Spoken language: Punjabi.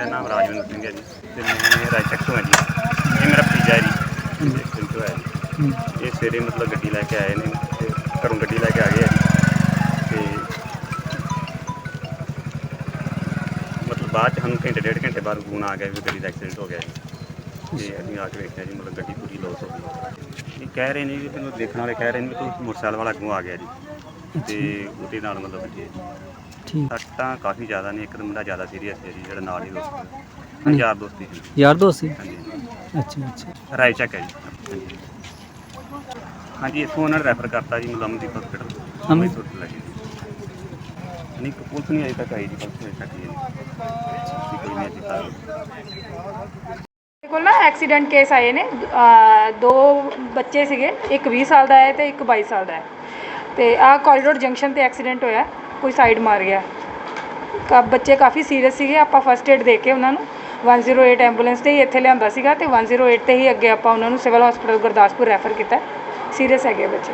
ਮੇਰਾ ਨਾਮ ਰਾਜਵਿੰਦਰ ਸਿੰਘ ਹੈ ਜੀ ਤੇ ਮੈਂ ਰਾਜਚੱਕ ਤੋਂ ਹਾਂ ਜੀ। ਇਹ ਮੇਰਾ ਭਤੀਜਾ ਹੈ ਜੀ। ਰਾਜਚੱਕ ਤੋਂ ਹੈ ਜੀ। ਇਹ ਸਵੇਰੇ ਮਤਲਬ ਗੱਡੀ ਲੈ ਕੇ ਆਏ ਨੇ ਤੇ ਘਰੋਂ ਗੱਡੀ ਲੈ ਕੇ ਆ ਗਏ ਆ ਜੀ। ਤੇ ਮਤਲਬ ਬਾਅਦ ਚ ਸਾਨੂੰ ਘੰਟੇ ਡੇਢ ਘੰਟੇ ਬਾਅਦ ਫੋਨ ਆ ਗਿਆ ਵੀ ਗੱਡੀ ਦਾ ਐਕਸੀਡੈਂਟ ਹੋ ਗਿਆ ਜੀ। ਤੇ ਅਸੀਂ ਆ ਕੇ ਵੇਖਿਆ ਜੀ ਮਤਲਬ ਗੱਡੀ ਪੂਰੀ ਲੋਸ ਹੋ ਗਈ। ਇਹ ਕਹਿ ਰਹੇ ਨੇ ਜੀ ਮੈਨੂੰ ਦੇਖਣ ਵਾਲੇ ਕਹਿ ਰਹੇ ਨੇ ਵੀ ਤੂੰ ਮੋਟਰਸਾਈਕਲ ਵਾਲਾ ਅੱਗੋਂ ਆ ਗਿਆ ਜੀ। ਤੇ ਉਹਦੇ ਨਾਲ ਮਤਲਬ ਵੱਜੇ ਠੀਕ। ਸੱਟਾਂ ਕਾਫੀ ਜ਼ਿਆਦਾ ਨੇ ਇੱਕ ਤਾਂ ਮੁੰਡਾ ਜ਼ਿਆਦਾ ਸੀਰੀਅਸ ਹੈ ਜੀ ਜਿਹੜਾ ਨਾਲ ਹੀ ਦੋਸਤ ਹੈ। ਯਾਰ ਦੋਸਤੀ ਯਾਰ ਦੋਸਤ ਸੀ? ਹਾਂਜੀ। ਅੱਛਾ ਅੱਛਾ। ਰਾਏ ਚੱਕ ਹੈ ਜੀ। ਹਾਂਜੀ। ਇੱਥੋਂ ਉਹਨਾਂ ਨੇ ਰੈਫਰ ਕਰਤਾ ਜੀ ਮੁਲਮਦੀਪ ਹਸਪੀਟਲ ਅੰਮ੍ਰਿਤਸਰ ਲੈ ਗਏ ਨਹੀਂ ਪੁਲਿਸ ਨਹੀਂ ਤੱਕ ਆਈ ਜੀ ਪੁਲਿਸ ਤੱਕ ਨਹੀਂ ਆਈ। ਜੀ ਕੋਈ ਨਹੀਂ ਅਜੇ ਤੱਕ। ਮੇਰੇ ਕੋਲ ਨਾ ਐਕਸੀਡੈਂਟ ਕੇਸ ਆਏ ਨੇ। ਦੋ ਬੱਚੇ ਸੀਗੇ ਇੱਕ 20 ਸਾਲ ਦਾ ਹੈ ਤੇ ਇੱਕ 22 ਸਾਲ ਦਾ ਹੈ। ਤੇ ਆਹ ਕੋਰੀਡੋਰ ਜੰਕਸ਼ਨ ਤੇ ਐਕਸੀਡੈਂਟ ਹੋਇਆ, ਕੋਈ ਸਾਈਡ ਮਾਰ ਗਿਆ। ਕਾ ਬੱਚੇ ਕਾਫੀ ਸੀਰੀਅਸ ਸੀਗੇ, ਆਪਾਂ ਫਸਟ ਏਡ ਦੇ ਕੇ ਉਹਨਾਂ ਨੂੰ 108 ਐਂਬੂਲੈਂਸ ਤੇ ਹੀ ਇੱਥੇ ਲਿਆਂਦਾ ਸੀਗਾ ਤੇ 108 ਤੇ ਹੀ ਅੱਗੇ ਆਪਾਂ ਉਹਨਾਂ ਨੂੰ ਸਿਵਲ ਹਸਪੀਟਲ ਗੁਰਦਾਸਪੁਰ ਰੈਫਰ ਕੀਤਾ। ਸੀਰੀਅਸ ਹੈਗੇ ਬੱਚੇ।